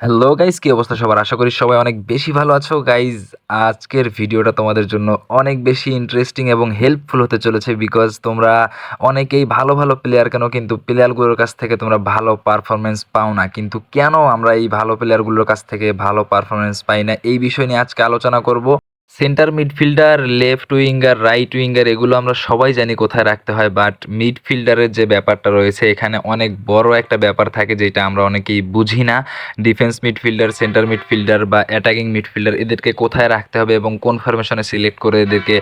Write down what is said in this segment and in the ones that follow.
Hello guys কী অবস্থা সবার? আশা করি সবাই অনেক বেশি ভালো আছো। গাইজ আজকের ভিডিওটা তোমাদের জন্য অনেক বেশি ইন্টারেস্টিং এবং হেল্পফুল হতে চলেছে বিকজ তোমরা অনেকেই ভালো ভালো প্লেয়ার কেন কিন্তু প্লেয়ারগুলোর কাছ থেকে তোমরা ভালো পারফরমেন্স পাও না। কিন্তু কেন আমরা এই ভালো প্লেয়ারগুলোর কাছ থেকে ভালো পারফরমেন্স পাই না? এই বিষয় নিয়ে আজকে আলোচনা করব। Centre midfielder left winger right winger এগুলো আমরা সবাই জানি কোথায় রাখতে হয় বাট মিডফিল্ডারের যে ব্যাপারটা রয়েছে, এখানে অনেক বড় একটা ব্যাপার থাকে যেটা আমরা অনেকেই বুঝি না। ডিফেন্স মিডফিল্ডার সেন্টার মিডফিল্ডার বা অ্যাটাকিং মিডফিল্ডার এদেরকে কোথায় রাখতে হবে এবং কোন ফরমেশনে সিলেক্ট করে এদেরকে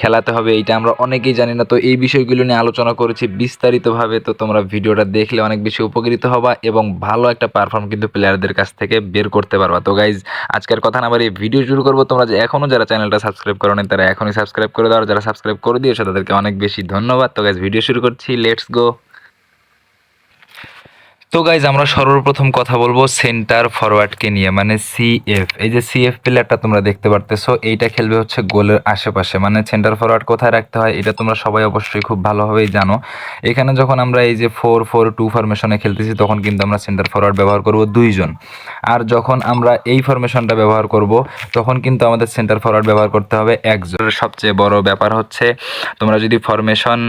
খেলাতে হবে, এইটা আমরা অনেকেই জানি না। তো এই বিষয়গুলো নিয়ে আলোচনা করেছি বিস্তারিতভাবে, তো তোমরা ভিডিওটা দেখলে অনেক বেশি উপকৃত হবা এবং ভালো একটা পারফর্ম কিন্তু প্লেয়ারদের কাছ থেকে বের করতে পারবা। তো গাইজ আজকের কথা না বাড়িয়ে ভিডিও শুরু করব। তোমরা যে এখনও যারা চ্যানেলটা সাবস্ক্রাইব করো নি তারা এখনই সাবস্ক্রাইব করে দাও যারা সাবস্ক্রাইব করে দিয়েছে তাদেরকে অনেক বেশি ধন্যবাদ। তো গাছ ভিডিও শুরু করছি লেটস গো তো গাইজ আমরা সর্বপ্রথম কথা বলব সেন্টার ফরওয়ার্ডকে নিয়ে মানে সিএফ এই যে সিএফ প্লেয়ারটা তোমরা দেখতে পারতেছো, এইটা খেলবে হচ্ছে গোলের আশেপাশে। মানে সেন্টার ফরওয়ার্ড কোথায় রাখতে হয়, এটা তোমরা সবাই অবশ্যই খুব ভালোভাবেই জানো। এখানে যখন আমরা এই যে ফোর ফোর টু ফরমেশনে খেলতেছি, তখন কিন্তু আমরা সেন্টার ফরওয়ার্ড ব্যবহার করব দুইজন। আর যখন আমরা এই ফরমেশনটা ব্যবহার করব, তখন কিন্তু আমাদের সেন্টার ফরওয়ার্ড ব্যবহার করতে হবে একজন। সবচেয়ে বড় ব্যাপার হচ্ছে, তোমরা যদি ফরমেশন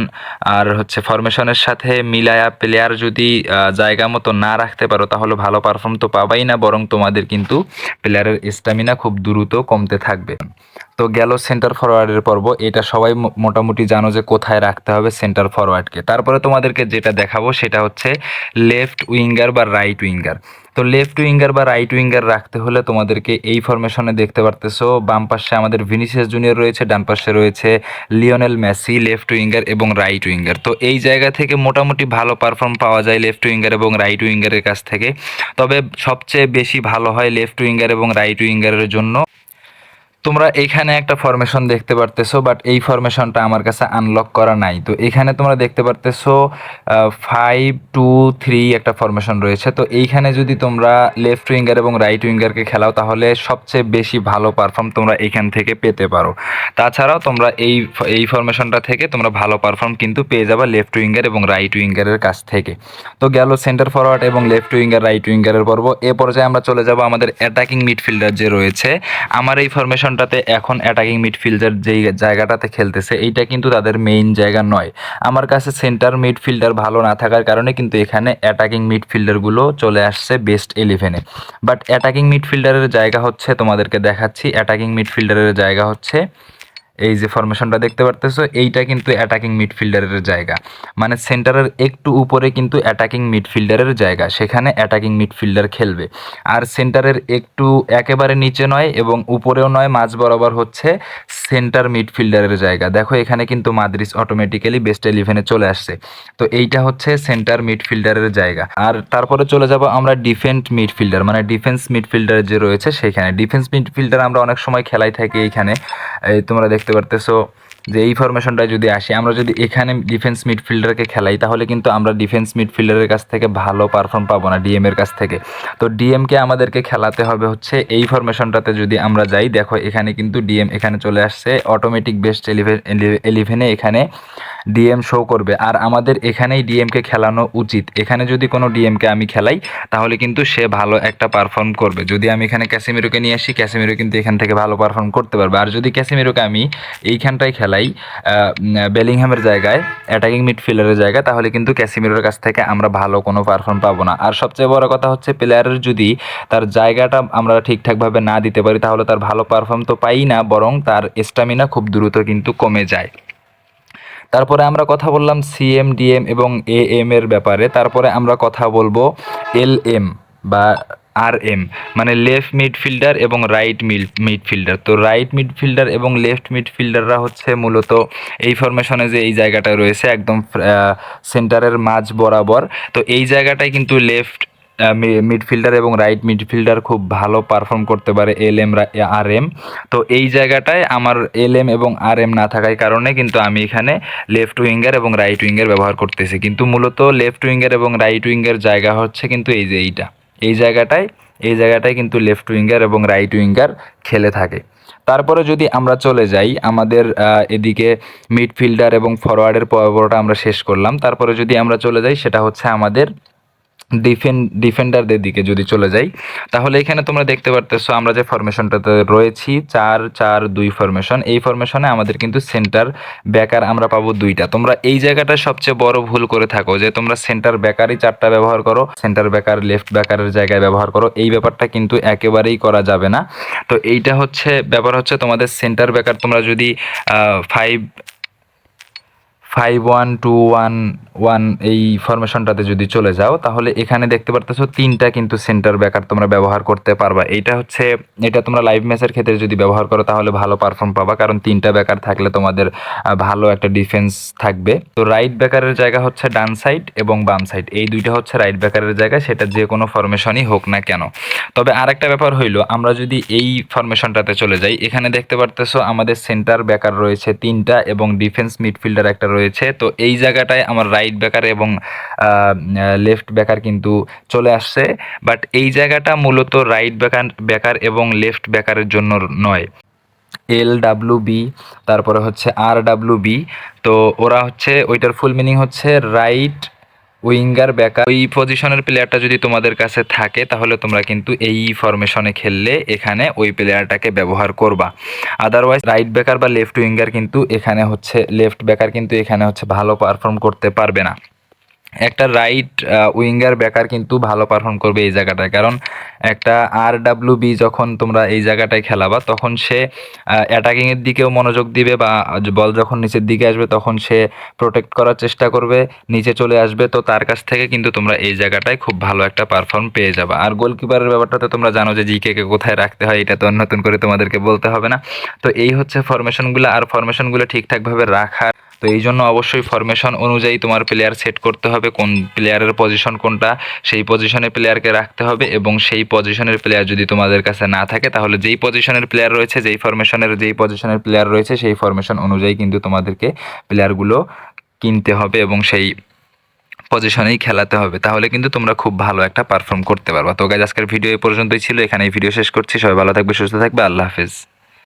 আর হচ্ছে ফরমেশনের সাথে মিলায়া প্লেয়ার যদি জায়গা মতো না রাখতে পারো, তাহলে ভালো পারফর্ম তো পাবাই না, বরং তোমাদের কিন্তু প্লেয়ারের স্ট্যামিনা খুব দ্রুত কমতে থাকবে। তো গেল সেন্টার ফরওয়ার্ডের পর্ব, এটা সবাই মোটামুটি জানো যে কোথায় রাখতে হবে সেন্টার ফরওয়ার্ডকে তারপরে তোমাদেরকে যেটা দেখাবো, সেটা হচ্ছে লেফট উইঙ্গার বা রাইট উইঙ্গার তো লেফট উইঙ্গার বা রাইট উইঙ্গার রাখতে হলে তোমাদেরকে এই ফরমেশনে দেখতে পারতেছো। বাম পাশে আমাদের ভিনিসিয়াস জুনিয়র রয়েছে, ডান পাশে রয়েছে লিওনেল মেসি লেফট উইঙ্গার এবং রাইট উইঙ্গার তো এই জায়গা থেকে মোটামুটি ভালো পারফর্ম পাওয়া যায় লেফট উইঙ্গার এবং রাইট উইঙ্গারের কাছ থেকে। তবে সবচেয়ে বেশি ভালো হয় লেফট উইঙ্গার এবং রাইট উইঙ্গারের জন্য। তোমরা এখানে একটা ফরমেশন দেখতে পারতেছো বাট এই ফরমেশনটা আমার কাছে আনলক করা নাই। তো এখানে তোমরা দেখতে পারতেছো ফাইভ টু থ্রি একটা ফরমেশন রয়েছে। তো এইখানে যদি তোমরা লেফট উইঙ্গার এবং রাইট উইঙ্গারকে খেলাও, তাহলে সবচেয়ে বেশি ভালো পারফর্ম তোমরা এখান থেকে পেতে পারো। তাছাড়াও তোমরা এই এই ফরমেশনটা থেকে তোমরা ভালো পারফর্ম কিন্তু পেয়ে যাবে লেফট উইঙ্গার এবং রাইট উইঙ্গারের কাছ থেকে। তো গেল সেন্টার ফরওয়ার্ড এবং লেফট উইঙ্গার রাইট উইঙ্গারের পর্ব। এ পর্যায়ে আমরা চলে যাব আমাদের অ্যাটাকিং মিডফিল্ডার যে রয়েছে। আমার এই ফরমেশনটাতে এখন অ্যাটাকিং মিডফিল্ডার যেই জায়গাটাতে খেলতেছে, এইটা কিন্তু তাদের মেইন জায়গা নয়। আমার কাছে সেন্টার মিডফিল্ডার ভালো না থাকার কারণে কিন্তু এখানে অ্যাটাকিং মিডফিল্ডারগুলো চলে আসছে বেস্ট ইলেভেনে বাট অ্যাটাকিং মিডফিল্ডারের জায়গা হচ্ছে, তোমাদেরকে দেখাচ্ছি অ্যাটাকিং মিডফিল্ডারের জায়গা হচ্ছে এই যে ফরমেশনটা দেখতে পারতেছো, এইটা কিন্তু অ্যাটাকিং মিডফিল্ডারের জায়গা। মানে সেন্টারের একটু উপরে কিন্তু অ্যাটাকিং মিডফিল্ডারের জায়গা, সেখানে অ্যাটাকিং মিডফিল্ডার খেলবে। আর সেন্টারের একটু একেবারে নিচে নয় এবং উপরেও নয়, মাঝ বরাবর হচ্ছে সেন্টার মিডফিল্ডারের জায়গা। দেখো, এখানে কিন্তু মাদ্রিস অটোমেটিক্যালি বেস্ট ইলেভেনে চলে আসছে। তো এইটা হচ্ছে সেন্টার মিডফিল্ডারের জায়গা। আর তারপরে চলে যাব আমরা ডিফেন্স মিডফিল্ডার মানে ডিফেন্স মিডফিল্ডার যে রয়েছে সেখানে। ডিফেন্স মিডফিল্ডার আমরা অনেক সময় খেলাই থাকি এইখানে। এই তোমরা দেখতে পারতেছো যে এই ফরমেশনটায় যদি আসি, আমরা যদি এখানে ডিফেন্স মিডফিল্ডারকে খেলাই, তাহলে কিন্তু আমরা ডিফেন্স মিডফিল্ডারের কাছ থেকে ভালো পারফর্ম পাবো না ডিএম এর কাছ থেকে। তো ডিএমকে আমাদেরকে খেলাতে হবে হচ্ছে এই ফরমেশনটাতে যদি আমরা যাই, দেখো এখানে কিন্তু ডিএম এখানে চলে আসছে অটোমেটিক বেস্ট এলিভেন এখানে ডিএম শো করবে। আর আমাদের এখানেই ডিএমকে খেলানো উচিত। এখানে যদি কোনো ডিএমকে আমি খেলাই, তাহলে কিন্তু সে ভালো একটা পারফর্ম করবে। যদি আমি এখানে ক্যাসিমিরোকে নিয়ে আসি ক্যাসিমিরো কিন্তু এখান থেকে ভালো পারফর্ম করতে পারবে। আর যদি ক্যাসিমিরোকে আমি এইখানটায় খেলাই বেলিংহামের জায়গায় অ্যাটাকিং মিডফিল্ডারের জায়গায়, তাহলে কিন্তু ক্যাসিমিরোর কাছ থেকে আমরা ভালো কোনো পারফর্ম পাবো না। আর সবচেয়ে বড় কথা হচ্ছে প্লেয়ারের যদি তার জায়গাটা আমরা ঠিকঠাকভাবে না দিতে পারি, তাহলে তার ভালো পারফর্ম তো পাই না, বরং তার স্টামিনা খুব দ্রুত কিন্তু কমে যায়। তারপরে আমরা কথা বললাম সিএম ডিএম এবং এ এম এর ব্যাপারে। তারপরে আমরা কথা বলব এল এম বা আর এম মানে লেফট মিডফিল্ডার এবং রাইট মিড মিডফিল্ডার তো রাইট মিডফিল্ডার এবং লেফট মিডফিল্ডাররা হচ্ছে মূলত এই ফরমেশনে যে এই জায়গাটা রয়েছে একদম সেন্টারের মাঝ বরাবর। তো এই জায়গাটায় কিন্তু লেফট মিডফিল্ডার এবং রাইট মিডফিল্ডার খুব ভালো পারফর্ম করতে পারে এল এম আর এম তো এই জায়গাটায় আমার এল এম এবং আর এম না থাকার কারণে কিন্তু আমি এখানে লেফট উইঙ্গার এবং রাইট উইঙ্গার ব্যবহার করতেছি। কিন্তু মূলত লেফট উইঙ্গার এবং রাইট উইঙ্গার জায়গা হচ্ছে কিন্তু এই যে এইটা। এই জায়গাটায় এই জায়গাটায় কিন্তু লেফট উইঙ্গার এবং রাইট উইঙ্গার খেলে থাকে। তারপরে যদি আমরা চলে যাই, আমাদের এদিকে মিডফিল্ডার এবং ফরওয়ার্ডের পর্বটা আমরা শেষ করলাম। তারপরে যদি আমরা চলে যাই, সেটা হচ্ছে আমাদের ডিফেন ডিফেন্ডারদের দিকে যদি চলে যাই, তাহলে এখানে তোমরা দেখতে পারতেছো আমরা যে ফরমেশনটাতে রয়েছি, চার চার, দুই ফরমেশন এই ফরমেশনে আমাদের কিন্তু সেন্টার ব্যাকার আমরা পাবো দুইটা। তোমরা এই জায়গাটা সবচেয়ে বড় ভুল করে থাকো যে তোমরা সেন্টার ব্যাকারই চারটা ব্যবহার করো সেন্টার ব্যাকার লেফট ব্যাকারের জায়গায় ব্যবহার করো, এই ব্যাপারটা কিন্তু একেবারেই করা যাবে না। তো এইটা হচ্ছে, ব্যাপার হচ্ছে তোমাদের সেন্টার ব্যাকার তোমরা যদি five five one two one one এই ফরমেশনটাতে যদি চলে যাও, তাহলে এখানে দেখতে পারতেছো তিনটা কিন্তু সেন্টার ব্যাকার তোমরা ব্যবহার করতে পারবা। এইটা হচ্ছে, এটা তোমরা লাইভ ম্যাচের ক্ষেত্রে যদি ব্যবহার করো, তাহলে ভালো পারফর্ম পাবা, কারণ তিনটা ব্যাকার থাকলে তোমাদের ভালো একটা ডিফেন্স থাকবে। তো রাইট ব্যাকারের জায়গা হচ্ছে ডান সাইড এবং বাম সাইড। এই দুইটা হচ্ছে রাইট ব্যাকারের জায়গা, সেটা যে কোনো ফরমেশনই হোক না কেন। তবে আরেকটা ব্যাপার হইল, আমরা যদি এই ফরমেশনটাতে চলে যাই, এখানে দেখতে পারতেছো আমাদের সেন্টার ব্যাকার রয়েছে তিনটা এবং ডিফেন্স মিডফিল্ডার একটা রয়েছে তো এই জায়গাটায় আমার রাইট ব্যাকার এবং লেফট ব্যাকার কিন্তু চলে আসছে। বাট এই জায়গাটা মূলত রাইট ব্যাকার ব্যাকার এবং লেফট ব্যাকারের জন্য নয়। এল ডাব্লু বি তারপরে হচ্ছে আর ডাব্লু বি তো ওরা হচ্ছে, ওইটার ফুল মিনিং হচ্ছে রাইট উইঙ্গার, ব্যাকার, ওই পজিশনের প্লেয়ারটা যদি তোমাদের কাছে থাকে, তাহলে তোমরা কিন্তু এই ফরমেশনে খেললে এখানে ওই প্লেয়ারটাকে ব্যবহার করবা। আদারওয়াইজ রাইট ব্যাকার বা লেফট উইঙ্গার কিন্তু এখানে হচ্ছে লেফট ব্যাকার কিন্তু এখানে হচ্ছে ভালো পারফর্ম করতে পারবে না। একটা রাইট উইঙ্গার ব্যাকার কিন্তু ভালো পারফর্ম করবে এই জায়গাটায়। কারণ একটা আর ডাব্লিউ বি যখন তোমরা এই জায়গাটায় খেলাবা, তখন সে অ্যাটাকিংয়ের দিকেও মনোযোগ দিবে বা বল যখন নিচের দিকে আসবে, তখন সে প্রোটেক্ট করার চেষ্টা করবে, নিচে চলে আসবে। তো তার কাছ থেকে কিন্তু তোমরা এই জায়গাটায় খুব ভালো একটা পারফর্ম পেয়ে যাবে। আর গোলকিপারের ব্যাপারটা তো তোমরা জানো যে জিকে কে কোথায় রাখতে হয়, এটা তো নতুন করে তোমাদেরকে বলতে হবে না। তো এই হচ্ছে ফরমেশনগুলো আর ফরমেশনগুলো ঠিকঠাকভাবে রাখার তো এই জন্য অবশ্যই ফরমেশন অনুযায়ী তোমার প্লেয়ার সেট করতে হবে, কোন প্লেয়ারের পজিশন কোনটা, সেই পজিশনে প্লেয়ারকে রাখতে হবে এবং সেই পজিশনের প্লেয়ার যদি তোমাদের কাছে না থাকে, তাহলে যেই পজিশনের প্লেয়ার রয়েছে, যেই ফরমেশনের যেই পজিশনের প্লেয়ার রয়েছে, সেই ফরমেশন অনুযায়ী কিন্তু তোমাদেরকে প্লেয়ারগুলো কিনতে হবে এবং সেই পজিশনেই খেলাতে হবে। তাহলে কিন্তু তোমরা খুব ভালো একটা পারফর্ম করতে পারবা। তো গাইজ আজকের ভিডিও এই পর্যন্তই ছিল। এখানে এই ভিডিও শেষ করছি। সবাই ভালো থাকবে, সুস্থ থাকবে। আল্লাহ হাফেজ।